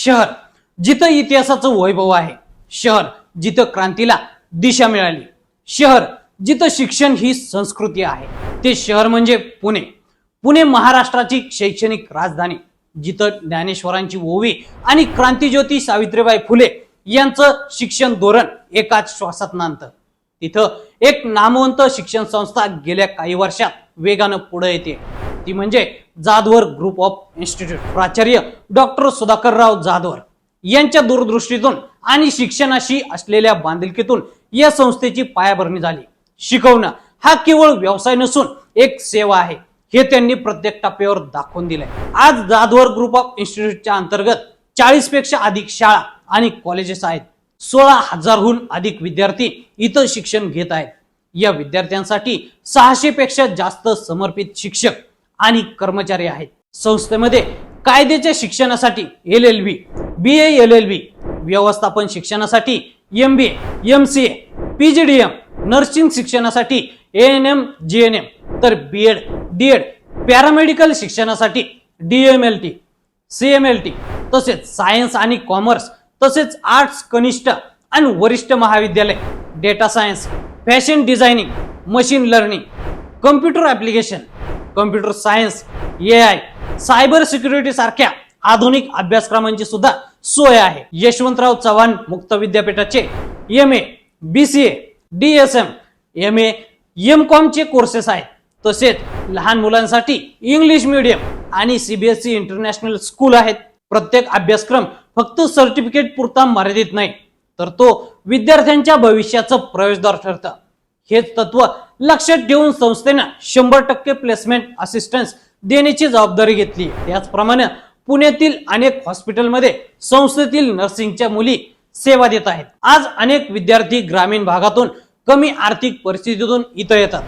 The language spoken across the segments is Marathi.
शहर जिथं इतिहासाचं वैभव आहे. शहर जिथं क्रांतीला दिशा मिळाली. शहर जिथं शिक्षण ही संस्कृती आहे. ते शहर म्हणजे पुणे. पुणे महाराष्ट्राची शैक्षणिक राजधानी जिथं ज्ञानेश्वरांची ओवी आणि क्रांतीज्योती सावित्रीबाई फुले यांचं शिक्षण धोरण एकाच श्वासात नांदतं तिथं एक नामवंत शिक्षण संस्था गेल्या काही वर्षात वेगानं पुढे येते. ती म्हणजे जाधवर ग्रुप ऑफ इन्स्टिट्यूट प्राचार्य डॉक्टर सुधाकरराव जाधवर. यांच्या दूरदृष्टीतून आणि शिक्षणाशी असलेल्या बांधिलकीतून या संस्थेची पायाभरणी झाली. शिकवणं हा केवळ व्यवसाय नसून एक सेवा आहे. हे त्यांनी प्रत्येक टप्प्यावर दाखवून दिलंय. आज जाधवर ग्रुप ऑफ इन्स्टिट्यूटच्या अंतर्गत चाळीसपेक्षा अधिक शाळा आणि कॉलेजेस आहेत. सोळा हजारहून अधिक विद्यार्थी इथं शिक्षण घेत आहेत. या विद्यार्थ्यांसाठी सहाशे पेक्षा जास्त समर्पित शिक्षक आणि कर्मचारी आहेत. संस्थेमध्ये कायद्याच्या शिक्षणासाठी L L B B L L B व्यवस्थापन शिक्षणासाठी M B M C A P G D M nursing शिक्षणासाठी A N M G N M तर B Ed D Ed paramedical शिक्षणासाठी D M L T C M L T तसेच सायन्स आणि कॉमर्स तसेच आर्ट्स कनिष्ठ आणि वरिष्ठ महाविद्यालय data science fashion designing machine learning computer application computer science A I cyber security सारख्या आधुनिक अभ्यासक्रमांची सुद्धा सोय आहे. यशवंतराव चव्हाण मुक्त विद्यापीठाचे M A B C A D S M M A M कॉमचे courses आहेत. तसेच लहान मुलांसाठी इंग्लिश मीडियम आणि सीबीएसई इंटरनॅशनल स्कूल आहेत. प्रत्येक अभ्यासक्रम फक्त सर्टिफिकेट पुरता मर्यादित नाही तर तो विद्यार्थ्यांच्या भविष्याचं प्रवेशद्वार ठरतं. हेच तत्व लक्षात ठेवून संस्थेनं शंभर टक्के प्लेसमेंट असिस्टन्स देण्याची जबाबदारी घेतली. त्याचप्रमाणे पुण्यातील अनेक हॉस्पिटलमध्ये संस्थेतील नर्सिंगच्या मुली सेवा देत आहेत. आज अनेक विद्यार्थी ग्रामीण भागातून कमी आर्थिक परिस्थितीतून इथं येतात.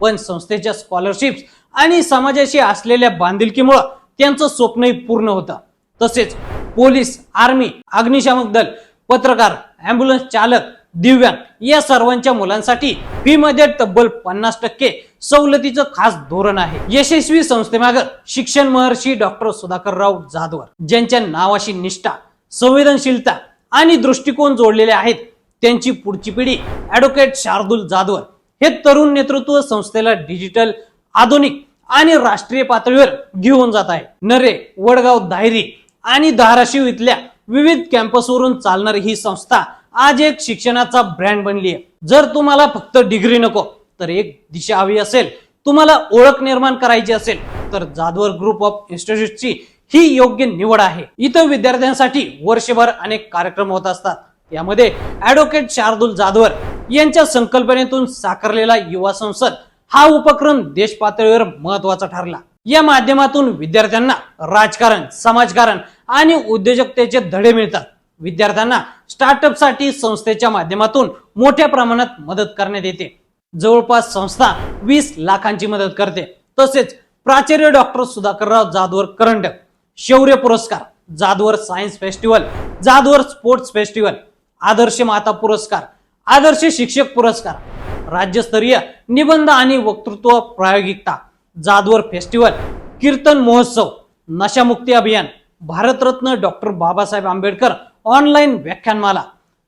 पण संस्थेच्या स्कॉलरशिप्स आणि समाजाशी असलेल्या बांधिलकीमुळं त्यांचं स्वप्नही पूर्ण होतं. तसेच पोलीस आर्मी अग्निशामक दल पत्रकार अँब्युलन्स चालक दिव्यांग या सर्वांच्या मुलांसाठी फी मध्ये तब्बल पन्नास टक्के सवलतीचं खास धोरण आहे. यशस्वी संस्थेमागं शिक्षण महर्षी डॉक्टर सुधाकरराव जाधवर ज्यांच्या नावाशी निष्ठा संवेदनशीलता आणि दृष्टिकोन जोडलेले आहेत त्यांची पुढची पिढी ऍडव्होकेट शार्दूल जाधवर हे तरुण नेतृत्व संस्थेला डिजिटल आधुनिक आणि राष्ट्रीय पातळीवर घेऊन जात आहे. नरे वडगाव दायरी आणि धाराशिव इथल्या विविध कॅम्पसवरून चालणारी ही संस्था आज एक शिक्षणाचा ब्रँड बनली आहे जर तुम्हाला फक्त डिग्री नको तर एक दिशा हवी असेल तुम्हाला ओळख निर्माण करायची असेल तर जाधवर ग्रुप ऑफ इन्स्टिट्यूटची ही योग्य निवड आहे. इथं विद्यार्थ्यांसाठी वर्षभर अनेक कार्यक्रम होत असतात. यामध्ये ऍडव्होकेट शार्दुल जाधवर यांच्या संकल्पनेतून साकारलेला युवा संसद हा उपक्रम देश पातळीवर महत्त्वाचा ठरला. या माध्यमातून विद्यार्थ्यांना राजकारण समाजकारण आणि उद्योजकतेचे धडे मिळतात. विद्यार्थ्यांना स्टार्टअपसाठी संस्थेच्या माध्यमातून मोठ्या प्रमाणात मदत करण्यात येते. जवळपास संस्था वीस लाखांची मदत करते. तसेच प्राचार्य डॉक्टर सुधाकरराव जाधवर करंडक शौर्य पुरस्कार Jadhavar science festival Jadhavar sports festival आदर्श माता पुरस्कार आदर्श शिक्षक पुरस्कार राज्यस्तरीय निबंध आणि वक्तृत्व प्रायोगिकता जाधवर फेस्टिवल कीर्तन महोत्सव नशामुक्ती अभियान भारतरत्न डॉक्टर बाबासाहेब आंबेडकर ऑनलाईन व्याख्यानमाला.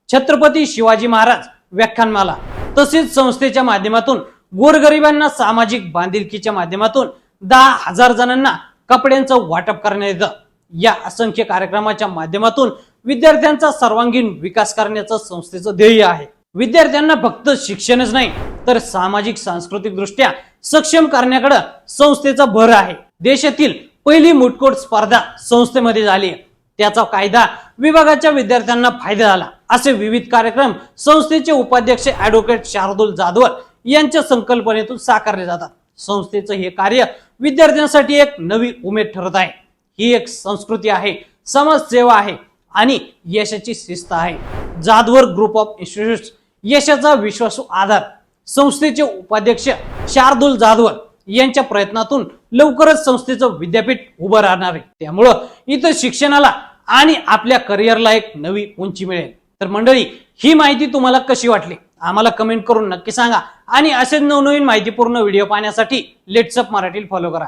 छत्रपती शिवाजी महाराज व्याख्यानमाला. तसेच संस्थेच्या माध्यमातून गोरगरिबांना सामाजिक बांधिलकीच्या माध्यमातून दहा हजार जणांना कपड्यांचं वाटप करण्यात येतं. या असंख्य कार्यक्रमाच्या माध्यमातून विद्यार्थ्यांचा सर्वांगीण विकास करण्याचं संस्थेचं ध्येय आहे. विद्यार्थ्यांना फक्त शिक्षणच नाही तर सामाजिक सांस्कृतिक दृष्ट्या सक्षम करण्याकडे संस्थेचा भर आहे. देशातील पहिली मुटकोट स्पर्धा संस्थेमध्ये झाली आहे. त्याचा कायदा विभागाच्या विद्यार्थ्यांना फायदा झाला. असे विविध कार्यक्रम संस्थेचे उपाध्यक्ष ऍडव्होकेट शार्दुल जाधवर यांच्या संकल्पनेतून साकारले जातात. संस्थेचं हे कार्य विद्यार्थ्यांसाठी एक नवी उमेद ठरत आहे. ही एक संस्कृती आहे समाजसेवा आहे आणि यशाची शिस्त आहे. जाधवर ग्रुप ऑफ इन्स्टिट्यूट यशाचा विश्वासू आधार संस्थेचे उपाध्यक्ष शार्दुल जाधवर यांच्या प्रयत्नातून लवकरच संस्थेचं विद्यापीठ उभं राहणार आहे. त्यामुळं इथं शिक्षणाला आणि आपल्या करिअरला एक नवी उंची मिळेल. तर मंडळी ही माहिती तुम्हाला कशी वाटली? आम्हाला कमेंट करून नक्की सांगा. आणि असेच नवनवीन माहितीपूर्ण व्हिडिओ पाहण्यासाठी लेट्सअप मराठी फॉलो करा.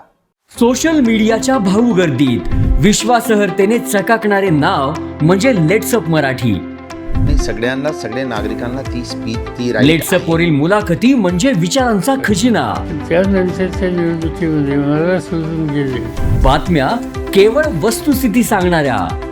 सोशल मीडियाच्या भाऊ गर्दीत विश्वासार्हतेने चकाकणारे नाव म्हणजे लेट्सअप मराठी. नाही सगळ्यांना सगळ्या नागरिकांना ती स्पीच ती right लेट्सअप वरील मुलाखती म्हणजे विचारांचा खजिना. त्यानंतरच्या निवडणुकीमध्ये मला सोडून गेले. बातम्या केवळ वस्तुस्थिती सांगणाऱ्या.